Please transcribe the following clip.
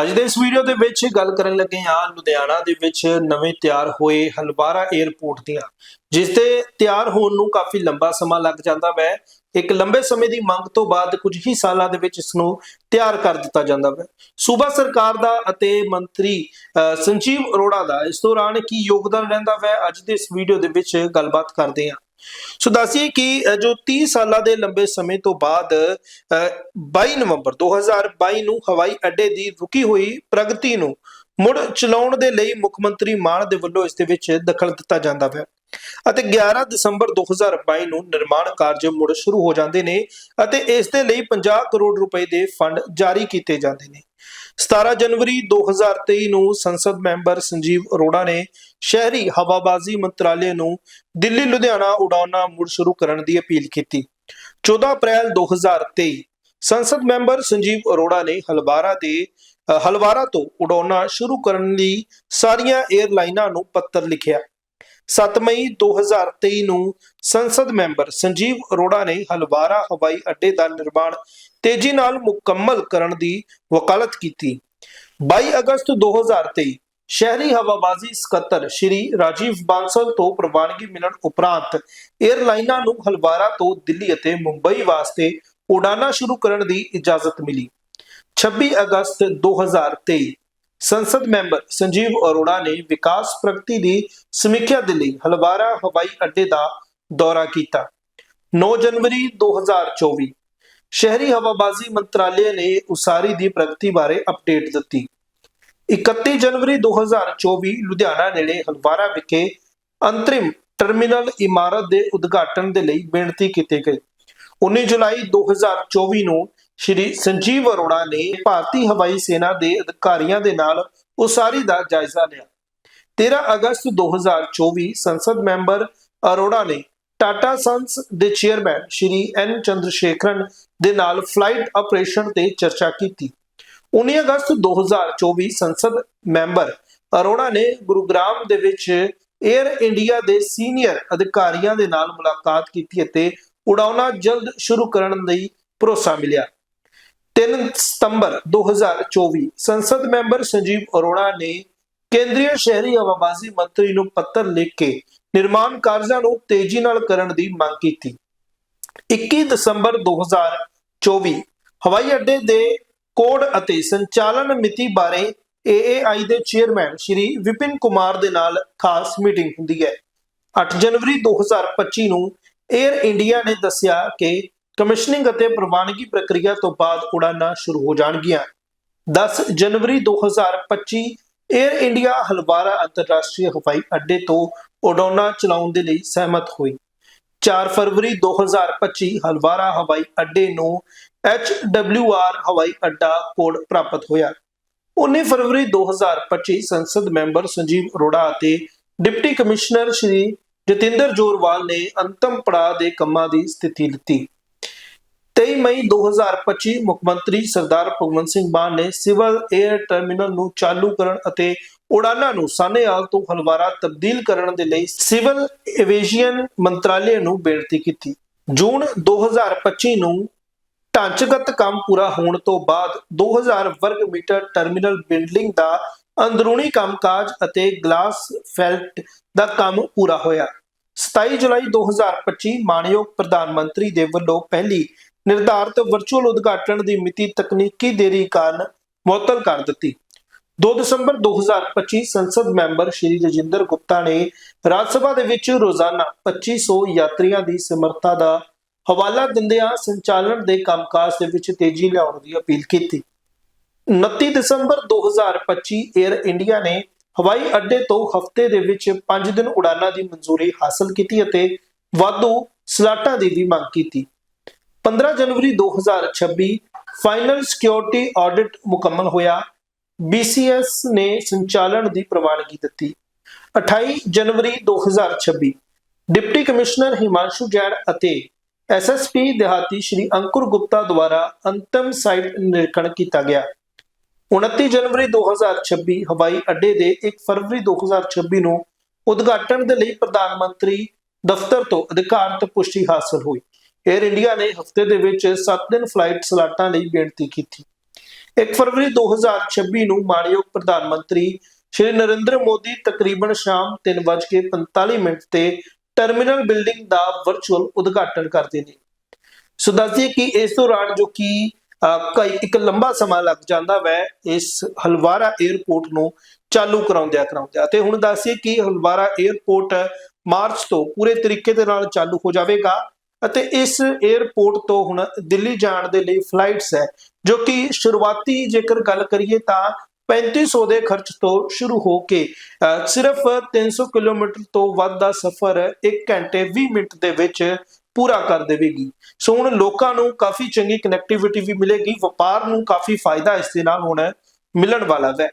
ਅੱਜ ਦੇ ਇਸ ਵੀਡੀਓ ਦੇ ਵਿੱਚ ਗੱਲ ਕਰਨ ਲੱਗੇ ਹਾਂ ਲੁਧਿਆਣਾ ਦੇ ਵਿੱਚ ਨਵੇਂ ਤਿਆਰ ਹੋਏ ਹਲਵਾਰਾ 에ਅਰਪੋਰਟ ਦੀਆਂ, ਜਿਸ ਦੇ ਤਿਆਰ ਹੋਣ ਨੂੰ ਕਾਫੀ ਲੰਬਾ ਸਮਾਂ ਲੱਗ ਜਾਂਦਾ ਹੈ ਇੱਕ ਲੰਬੇ ਸਮੇਂ ਦੀ ਮੰਗ ਤੋਂ ਬਾਅਦ ਕੁਝ ਹੀ ਸਾਲਾਂ ਦੇ ਵਿੱਚ ਇਸ ਨੂੰ ਤਿਆਰ ਕਰ ਦਿੱਤਾ ਜਾਂਦਾ ਹੈ ਸੂਬਾ ਸਰਕਾਰ ਦਾ ਅਤੇ ਮੰਤਰੀ ਸੰਜੀਵ ਅਰੋੜਾ ਦਾ ਇਸ ਦੌਰਾਨ ਕੀ ਯੋਗਦਾਨ ਰਹਿੰਦਾ ਹੈ ਅੱਜ ਦੇ ਇਸ ਵੀਡੀਓ ਦੇ ਵਿੱਚ ਗੱਲਬਾਤ ਕਰਦੇ ਹਾਂ। ਸੋ ਦੱਸੀਏ ਕਿ ਜੋ 30 ਸਾਲਾਂ ਦੇ ਲੰਬੇ ਸਮੇਂ ਤੋਂ ਬਾਅਦ ਅ, 22 ਨਵੰਬਰ 2022 ਨੂੰ ਹਵਾਈ ਅੱਡੇ ਦੀ ਰੁਕੀ ਹੋਈ ਪ੍ਰਗਤੀ ਨੂੰ ਮੁੜ ਚਲਾਉਣ ਦੇ ਲਈ ਮੁੱਖ ਮੰਤਰੀ ਮਾਨ ਦੇ ਵੱਲੋਂ ਇਸ ਦੇ ਵਿੱਚ ਦਖਲ ਦਿੱਤਾ ਜਾਂਦਾ ਹੈ ਅਤੇ 11 ਦਸੰਬਰ 2022 ਨੂੰ ਨਿਰਮਾਣ ਕਾਰਜ ਮੁੜ ਸ਼ੁਰੂ ਹੋ ਜਾਂਦੇ ਨੇ ਅਤੇ ਇਸ ਦੇ ਲਈ 50 ਕਰੋੜ ਰੁਪਏ ਦੇ ਫੰਡ ਜਾਰੀ ਕੀਤੇ ਜਾਂਦੇ ਨੇ। 17 ਜਨਵਰੀ 2023 ਨੂੰ ਸੰਸਦ ਮੈਂਬਰ ਸੰਜੀਵ ਅਰੋੜਾ ਨੇ ਸ਼ਹਿਰੀ ਹਵਾਬਾਜ਼ੀ ਮੰਤਰਾਲੇ ਨੂੰ ਦਿੱਲੀ, ਲੁਧਿਆਣਾ ਉਡਾਨਾਂ ਮੁੜ ਸ਼ੁਰੂ ਕਰਨ ਦੀ ਅਪੀਲ ਕੀਤੀ। 14 ਅਪ੍ਰੈਲ 2023 ਸੰਸਦ ਮੈਂਬਰ ਸੰਜੀਵ ਅਰੋੜਾ ਨੇ ਹਲਵਾਰਾ ਦੇ ਹਲਵਾਰਾ ਤੋਂ ਉਡਾਉਣਾ ਸ਼ੁਰੂ ਕਰਨ ਲਈ ਸਾਰੀਆਂ 에ਅਰਲਾਈਨਾਂ ਨੂੰ ਪੱਤਰ ਲਿਖਿਆ। 7 ਮਈ 2023 ਨੂੰ ਸੰਸਦ ਮੈਂਬਰ ਸੰਜੀਵ ਅਰੋੜਾ ਨੇ ਹਲਵਾਰਾ ਹਵਾਈ ਅੱਡੇ ਦਾ ਨਿਰਮਾਣ ਤੇਜ਼ੀ ਨਾਲ ਮੁਕੰਮਲ ਕਰਨ ਦੀ ਵਕਾਲਤ ਕੀਤੀ। 22 ਅਗਸਤ 2023 ਸ਼ਹਿਰੀ ਹਵਾਬਾਜ਼ੀ ਸਕੱਤਰ ਸ਼੍ਰੀ ਰਾਜੀਵ ਬਾਂਸਲ ਤੋਂ ਪ੍ਰਵਾਨਗੀ ਮਿਲਣ ਉਪਰੰਤ 에ਅਰਲਾਈਨਾਂ ਨੂੰ ਹਲਵਾਰਾ ਤੋਂ ਦਿੱਲੀ ਅਤੇ ਮੁੰਬਈ ਵਾਸਤੇ ਉਡਾਨਾਂ ਸ਼ੁਰੂ ਕਰਨ ਦੀ ਇਜਾਜ਼ਤ ਮਿਲੀ। 26 ਅਗਸਤ 2023 ਸੰਸਦ ਮੈਂਬਰ ਸੰਜੀਵ ਅਰੋੜਾ ਨੇ ਵਿਕਾਸ ਪ੍ਰਗਤੀ ਦੀ ਸਮੀਖਿਆ ਦੇ ਲਈ ਹਲਵਾਰਾ ਹਵਾਈ ਅੱਡੇ ਦਾ ਦੌਰਾ ਕੀਤਾ। 9 ਜਨਵਰੀ 2024 ਸ਼ਹਿਰੀ ਹਵਾਬਾਜ਼ੀ ਮੰਤਰਾਲੇ ਨੇ ਉਸਾਰੀ ਦੀ ਪ੍ਰਗਤੀ ਬਾਰੇ ਅਪਡੇਟ ਦਿੱਤੀ। 31 ਜਨਵਰੀ 2024 ਲੁਧਿਆਣਾ ਨੇੜੇ ਹਲਵਾਰਾ ਵਿਖੇ ਅੰਤਰਿਮ ਟਰਮੀਨਲ ਇਮਾਰਤ ਦੇ ਉਦਘਾਟਨ ਦੇ ਲਈ ਬੇਨਤੀ ਕੀਤੀ ਗਈ। 19 ਜੁਲਾਈ 2024 ਨੂੰ ਸ਼੍ਰੀ ਸੰਜੀਵ ਅਰੋੜਾ ਨੇ ਭਾਰਤੀ ਹਵਾਈ ਸੈਨਾ ਦੇ ਅਧਿਕਾਰੀਆਂ ਦੇ ਨਾਲ ਉਸਾਰੀ ਦਾ ਜਾਇਜ਼ਾ ਲਿਆ। 13 ਅਗਸਤ 2024 ਸੰਸਦ ਮੈਂਬਰ ਅਰੋੜਾ ਨੇ ਟਾਟਾ ਸੰਸ ਦੇ ਚੇਅਰਮੈਨ ਸ਼੍ਰੀ ਐਨ ਚੰਦਰਸ਼ੇਖਰਨ ਦੇ ਨਾਲ ਫਲਾਈਟ ਆਪਰੇਸ਼ਨ ਤੇ ਚਰਚਾ ਕੀਤੀ। 19 ਅਗਸਤ 2024 ਸੰਸਦ ਮੈਂਬਰ ਅਰੋੜਾ ਨੇ ਗੁਰੂਗ੍ਰਾਮ ਦੇ ਵਿੱਚ 에ਅਰ ਇੰਡੀਆ ਦੇ ਸੀਨੀਅਰ ਅਧਿਕਾਰੀਆਂ ਦੇ ਨਾਲ ਮੁਲਾਕਾਤ ਕੀਤੀ ਅਤੇ ਉਡਾਉਣਾ ਜਲਦ ਸ਼ੁਰੂ ਕਰਨ ਲਈ ਭਰੋਸਾ ਮਿਲਿਆ। 3 ਸਤੰਬਰ 2024 ਸੰਸਦ ਮੈਂਬਰ ਸੰਜੀਵ ਅਰੋੜਾ ਨੇ ਕੇਂਦਰੀ ਸ਼ਹਿਰੀ ਹਵਾਬਾਜ਼ੀ ਮੰਤਰੀ ਨੂੰ ਪੱਤਰ ਲਿਖ ਕੇ ਨਿਰਮਾਣ ਕਾਰਜਾਂ ਨੂੰ ਤੇਜ਼ੀ ਨਾਲ ਕਰਨ ਦੀ ਮੰਗ ਕੀਤੀ। 21 ਦਸੰਬਰ 2024 ਹਵਾਈ ਅੱਡੇ ਦੇ ਕੋਡ ਅਤੇ ਸੰਚਾਲਨ ਮਿਤੀ ਬਾਰੇ AAI ਦੇ ਚੇਅਰਮੈਨ ਸ਼੍ਰੀ ਵਿਪਿਨ ਕੁਮਾਰ ਦੇ ਨਾਲ ਖਾਸ ਮੀਟਿੰਗ ਹੁੰਦੀ ਹੈ। 8 ਜਨਵਰੀ 2025 ਨੂੰ 에ਅਰ ਇੰਡੀਆ ਨੇ ਦੱਸਿਆ ਕਿ ਕਮਿਸ਼ਨਿੰਗ ਅਤੇ ਪ੍ਰਵਾਨਗੀ ਪ੍ਰਕਿਰਿਆ ਤੋਂ ਬਾਅਦ ਉਡਾਨਾਂ ਸ਼ੁਰੂ ਹੋ ਜਾਣਗੀਆਂ। 10 ਜਨਵਰੀ 2025 에ਅਰ ਇੰਡੀਆ ਹਲਵਾਰਾ ਅੰਤਰਰਾਸ਼ਟਰੀ ਹਵਾਈ ਅੱਡੇ ਤੋਂ ਉਡਾਨਾਂ ਚਲਾਉਣ ਦੇ ਲਈ ਸਹਿਮਤ ਹੋਈ। 4 ਫਰਵਰੀ 2025 ਹਲਵਾਰਾ ਹਵਾਈ ਅੱਡੇ ਨੂੰ HWR ਹਵਾਈ ਅੱਡਾ ਕੋਡ ਪ੍ਰਾਪਤ ਹੋਇਆ। 19 ਫਰਵਰੀ 2025 ਸੰਸਦ ਮੈਂਬਰ ਸੰਜੀਵ ਅਰੋੜਾ ਅਤੇ ਡਿਪਟੀ ਕਮਿਸ਼ਨਰ ਸ਼੍ਰੀ ਜਤਿੰਦਰ ਜੋਰਵਾਲ ਨੇ ਅੰਤਮ ਪੜਾਅ ਦੇ ਕੰਮਾਂ ਦੀ ਸਥਿਤੀ ਲਿੱਤੀ। 23 ਮਈ 2025 ਮੁੱਖ ਮੰਤਰੀ ਸਰਦਾਰ ਭਗਵੰਤ ਸਿੰਘ ਮਾਨ ਨੇ ਸਿਵਲ 에ਅਰ ਟਰਮੀਨਲ ਨੂੰ ਚਾਲੂ ਕਰਨ ਅਤੇ ਉਡਾਨਾਂ ਨੂੰ ਸਾਨੇਵਾਲ ਤੋਂ ਹਲਵਾਰਾ ਤਬਦੀਲ ਕਰਨ ਦੇ ਲਈ ਸਿਵਲ ਐਵੀਏਸ਼ਨ ਮੰਤਰਾਲੇ ਨੂੰ ਬੇਨਤੀ ਕੀਤੀ। ਜੂਨ 2025 ਨੂੰ ਢਾਂਚਾਗਤ ਕੰਮ ਪੂਰਾ ਹੋਣ ਤੋਂ ਬਾਅਦ 2000 ਵਰਗ ਮੀਟਰ ਟਰਮੀਨਲ ਬਿਲਡਿੰਗ ਦਾ ਅੰਦਰੂਨੀ ਕੰਮਕਾਜ ਅਤੇ ਗਲਾਸ ਫੈਲਟ ਦਾ ਕੰਮ ਪੂਰਾ ਹੋਇਆ। 27 ਜੁਲਾਈ 2025 ਮਾਨਯੋਗ ਪ੍ਰਧਾਨ ਮੰਤਰੀ ਦੇ ਵੱਲੋਂ ਪਹਿਲੀ ਨਿਰਧਾਰਤ ਵਰਚੁਅਲ ਉਦਘਾਟਨ ਦੀ ਮਿਤੀ ਤਕਨੀਕੀ ਦੇਰੀ ਕਾਰਨ ਮੁਅੱਤਲ ਕਰ ਦਿੱਤੀ। 2 ਦਸੰਬਰ 2025 ਸੰਸਦ ਮੈਂਬਰ ਸ਼੍ਰੀ ਰਜਿੰਦਰ ਗੁਪਤਾ ਨੇ ਰਾਜ ਸਭਾ ਦੇ ਵਿੱਚ ਰੋਜ਼ਾਨਾ 2500 ਯਾਤਰੀਆਂ ਦੀ ਸਮਰੱਥਾ ਦਾ ਹਵਾਲਾ ਦਿੰਦਿਆਂ ਸੰਚਾਲਨ ਦੇ ਕੰਮਕਾਜ ਦੇ ਵਿੱਚ ਤੇਜ਼ੀ ਲਿਆਉਣ ਦੀ ਅਪੀਲ ਕੀਤੀ। 29 ਦਸੰਬਰ 2025 에ਅਰ ਇੰਡੀਆ ਨੇ ਹਵਾਈ ਅੱਡੇ ਤੋਂ ਹਫ਼ਤੇ ਦੇ ਵਿੱਚ 5 ਦਿਨ ਉਡਾਨਾਂ ਦੀ ਮਨਜ਼ੂਰੀ ਹਾਸਲ ਕੀਤੀ ਅਤੇ ਵਾਧੂ ਸਲਾਟਾਂ ਦੀ ਵੀ ਮੰਗ ਕੀਤੀ। 15 ਜਨਵਰੀ 2026 ਫਾਈਨਲ ਸਿਕਿਉਰਿਟੀ ਆਡਿਟ ਮੁਕੰਮਲ ਹੋਇਆ। BCS ਨੇ ਸੰਚਾਲਨ ਦੀ ਪ੍ਰਵਾਨਗੀ ਦਿੱਤੀ। 28 ਜਨਵਰੀ 2026 ਡਿਪਟੀ ਕਮਿਸ਼ਨਰ ਹਿਮਾਂਸ਼ੂ ਜੈਨ ਅਤੇ ਐਸਐਸਪੀ ਦਿਹਾਤੀ ਸ਼੍ਰੀ ਅੰਕੁਰ ਗੁਪਤਾ ਦੁਆਰਾ ਅੰਤਮ ਸਾਈਟ ਨਿਰੀਖਣ ਕੀਤਾ ਗਿਆ। 29 ਜਨਵਰੀ 2026 ਹਵਾਈ ਅੱਡੇ ਦੇ 1 ਫਰਵਰੀ 2026 ਨੂੰ ਉਦਘਾਟਨ ਦੇ ਲਈ ਪ੍ਰਧਾਨ ਮੰਤਰੀ ਦਫ਼ਤਰ ਤੋਂ ਅਧਿਕਾਰਤ ਪੁਸ਼ਟੀ ਹਾਸਲ ਹੋਈ। ਏਅਰ ਇੰਡੀਆ ਨੇ ਹਫ਼ਤੇ ਦੇ ਵਿੱਚ 7 ਦਿਨ ਫਲਾਈਟ ਸਲਾਟਾਂ ਲਈ ਬੇਨਤੀ ਕੀਤੀ। 1 ਫਰਵਰੀ 2026 ਨੂੰ ਮਾਣਯੋਗ ਪ੍ਰਧਾਨ ਮੰਤਰੀ ਸ਼੍ਰੀ ਨਰਿੰਦਰ ਮੋਦੀ ਤਕਰੀਬਨ ਸ਼ਾਮ 3:45 ਮਿੰਟ ਤੇ ਟਰਮੀਨਲ ਬਿਲਡਿੰਗ ਦਾ ਵਰਚੁਅਲ ਉਦਘਾਟਨ ਕਰਦੇ ਨੇ। ਸੋ ਦੱਸਦੀ ਕਿ ਇਸ ਦੌਰਾਨ ਜੋ ਕਿ ਕਈ, ਇੱਕ ਲੰਬਾ ਸਮਾਂ ਲੱਗ ਜਾਂਦਾ ਵੈ, ਇਸ ਹਲਵਾਰਾ 에ਅਰਪੋਰਟ ਨੂੰ ਚਾਲੂ ਕਰਾਉਂਦਿਆਂ ਕਰਾਉਂਦਿਆਂ। ਤੇ ਹੁਣ ਦੱਸਦੀ ਕਿ ਹਲਵਾਰਾ 에ਅਰਪੋਰਟ ਮਾਰਚ ਤੋਂ ਪੂਰੇ ਤਰੀਕੇ ਦੇ ਨਾਲ ਚਾਲੂ ਹੋ ਜਾਵੇਗਾ। ਅਤੇ ਇਸ 에ਅਰਪੋਰਟ ਤੋਂ ਹੁਣ ਦਿੱਲੀ ਜਾਣ ਦੇ ਲਈ ਫਲਾਈਟਸ ਹੈ ਜੋ ਕਿ ਸ਼ੁਰੂਆਤੀ ਜੇਕਰ ਗੱਲ ਕਰੀਏ ਤਾਂ 3500 ਦੇ ਖਰਚ ਤੋਂ ਸ਼ੁਰੂ ਹੋ ਕੇ ਅਹ, ਸਿਰਫ 300 ਕਿਲੋਮੀਟਰ ਤੋਂ ਵੱਧ ਦਾ ਸਫ਼ਰ 1 ਘੰਟੇ 20 ਮਿੰਟ ਦੇ ਵਿੱਚ ਪੂਰਾ ਕਰ ਦੇਵੇਗੀ। ਸੋ ਹੁਣ ਲੋਕਾਂ ਨੂੰ ਕਾਫੀ ਚੰਗੀ ਕਨੈਕਟੀਵਿਟੀ ਵੀ ਮਿਲੇਗੀ ਵਪਾਰ ਨੂੰ ਕਾਫੀ ਫਾਇਦਾ ਇਸ ਦੇ ਨਾਲ ਹੁਣ ਮਿਲਣ ਵਾਲਾ ਹੈ।